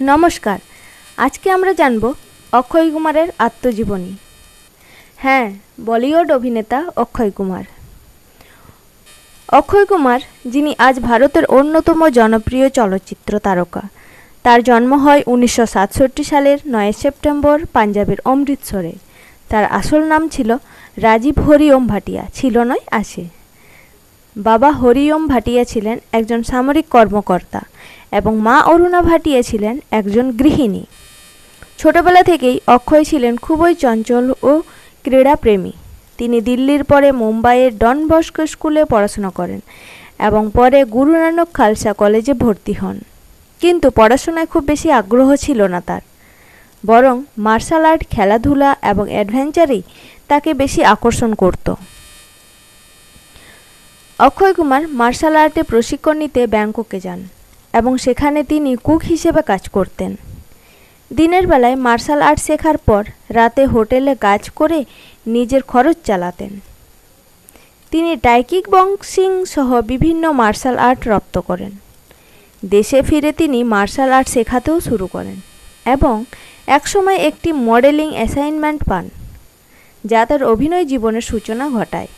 নমস্কার। আজকে আমরা জানব অক্ষয় কুমারের আত্মজীবনী। হ্যাঁ বলিউড অভিনেতা অক্ষয় কুমার। অক্ষয় কুমার, যিনি আজ ভারতের অন্যতম জনপ্রিয় চলচ্চিত্র তারকা, তার জন্ম হয় উনিশশো সাতষট্টি সালের নয় সেপ্টেম্বর পাঞ্জাবের অমৃতসরে। তার আসল নাম ছিল রাজীব হরিওম ভাটিয়া, ছিল নয় আছে বাবা হরিওম ভাটিয়া ছিলেন একজন সামরিক কর্মকর্তা। এবং মা অরুণা ভাটিয়া ছিলেন একজন গৃহিণী। ছোটবেলা থেকেই অক্ষয় ছিলেন খুবই চঞ্চল ও ক্রীড়াপ্রেমী। তিনি দিল্লির পরে মুম্বাইয়ের ডন বস্ক স্কুলে পড়াশোনা করেন এবং পরে গুরু নানক খালসা কলেজে ভর্তি হন। কিন্তু পড়াশোনায় খুব বেশি আগ্রহ ছিল না তার। বরং মার্শাল আর্ট, খেলাধুলা এবং অ্যাডভেঞ্চারেই তাকে বেশি আকর্ষণ করত। অক্ষয় কুমার মার্শাল আর্টে প্রশিক্ষণ নিতে ব্যাংককে যান। এবং সেখানে তিনি কুক হিসেবে কাজ করতেন। দিনের বেলায় মার্শাল আর্ট শেখার পর রাতে হোটেলে কাজ করে নিজের খরচ চালাতেন। তিনি টাইকিক বক্সিং সহ বিভিন্ন মার্শাল আর্ট রপ্ত করেন। দেশে ফিরে তিনি মার্শাল আর্ট শেখাতেও শুরু করেন এবং একসময় একটি মডেলিং অ্যাসাইনমেন্ট পান, যা তার অভিনয় জীবনের সূচনা ঘটায়।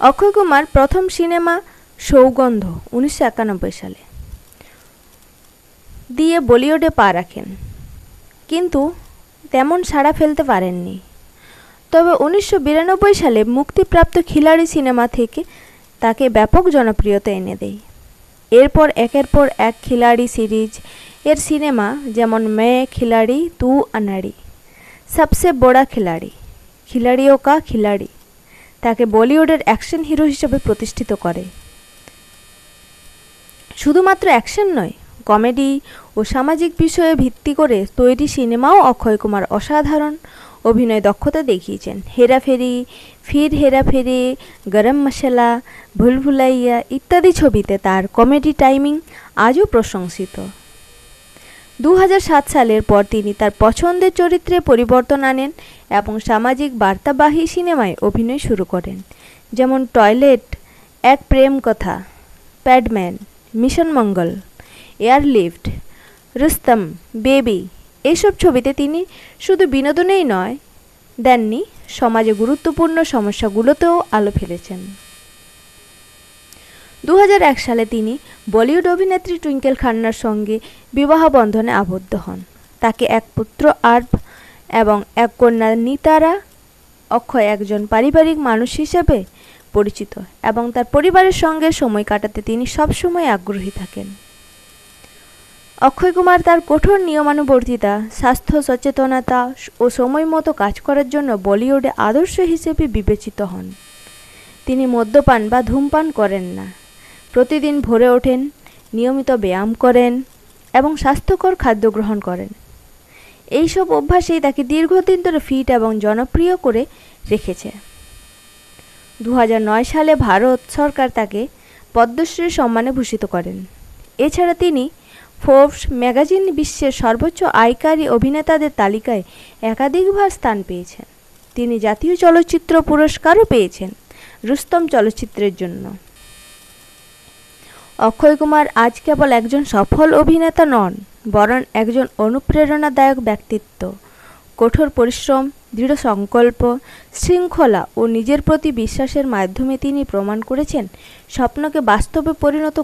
অক্ষয় কুমার প্রথম সিনেমা সৌগন্ধ, উনিশশো একানব্বই সালে। দিয়ে বলিউডে পা রাখেন। কিন্তু তেমন সাড়া ফেলতে পারেননি। তবে উনিশশো বিরানব্বই সালে মুক্তিপ্রাপ্ত খিলাড়ি সিনেমা থেকে তাকে ব্যাপক জনপ্রিয়তা এনে দেয়। এরপর একের পর এক খিলাড়ি সিরিজ এর সিনেমা যেমন মে খিলাড়ি, তু আনাড়ি, সবসে বড়া খিলাড়ি, খিলাড়িও কা খিলাড়ি, তাকে বলিউডের অ্যাকশন হিরো হিসেবে প্রতিষ্ঠিত করে। শুধুমাত্র অ্যাকশন নয়, কমেডি ও সামাজিক বিষয়ে ভিত্তি করে তৈরি সিনেমাও অক্ষয় কুমার অসাধারণ অভিনয় দক্ষতা দেখিয়েছেন। হেরাফেরি, ফির হেরাফেরি, গরম মশলা, ভুলভুলাইয়া ইত্যাদি ছবিতে তার কমেডি টাইমিং আজও প্রশংসিত। দু সালের পর তিনি তার পছন্দের চরিত্রে পরিবর্তন আনেন এবং সামাজিক বার্তাবাহী সিনেমায় অভিনয় শুরু করেন, যেমন টয়লেট, এক প্রেম কথা, প্যাডম্যান। মিশন মঙ্গল এয়ারলিফট রুস্তম, বেবি এইসব ছবিতে তিনি শুধু বিনোদনেই নয়, দেননি সমাজে গুরুত্বপূর্ণ সমস্যাগুলোতেও আলো ফেলেছেন। দু হাজার এক সালে তিনি বলিউড অভিনেত্রী টুইঙ্কেল খান্নার সঙ্গে বিবাহ বন্ধনে আবদ্ধ হন। তাকে এক পুত্র আর্ভ এবং এক কন্যা নিতারা, অক্ষয় একজন পারিবারিক মানুষ হিসেবে পরিচিত এবং তার পরিবারের সঙ্গে সময় কাটাতে তিনি সবসময় আগ্রহী থাকেন। অক্ষয় কুমার তার কঠোর নিয়মানুবর্তিতা, স্বাস্থ্য, সচেতনতা ও সময় মতো কাজ করার জন্য বলিউডে আদর্শ হিসেবে বিবেচিত হন। তিনি মদ্যপান বা ধূমপান করেন না। প্রতিদিন ভোরে ওঠেন, নিয়মিত ব্যায়াম করেন এবং স্বাস্থ্যকর খাদ্য গ্রহণ করেন। এইসব অভ্যাসেই তাকে দীর্ঘদিন ধরে ফিট এবং জনপ্রিয় করে রেখেছে। দু হাজার নয় সালে ভারত সরকার তাকে পদ্মশ্রী সম্মানে ভূষিত করেন। এছাড়া তিনি ফোর্বস ম্যাগাজিন বিশ্বের সর্বোচ্চ আয়কারী অভিনেতাদের তালিকায় একাধিকবার স্থান পেয়েছেন। তিনি জাতীয় চলচ্চিত্র পুরস্কারও পেয়েছেন রুস্তম চলচ্চিত্রের জন্য। অক্ষয় কুমার আজ কেবল একজন সফল অভিনেতা নন, বরং একজন অনুপ্রেরণাদায়ক ব্যক্তিত্ব। কঠোর পরিশ্রম, দৃঢ় সংকল্প, শৃঙ্খলা ও নিজের প্রতি বিশ্বাসের মাধ্যমে তিনি প্রমাণ করেছেন, স্বপ্নকে বাস্তবে পরিণত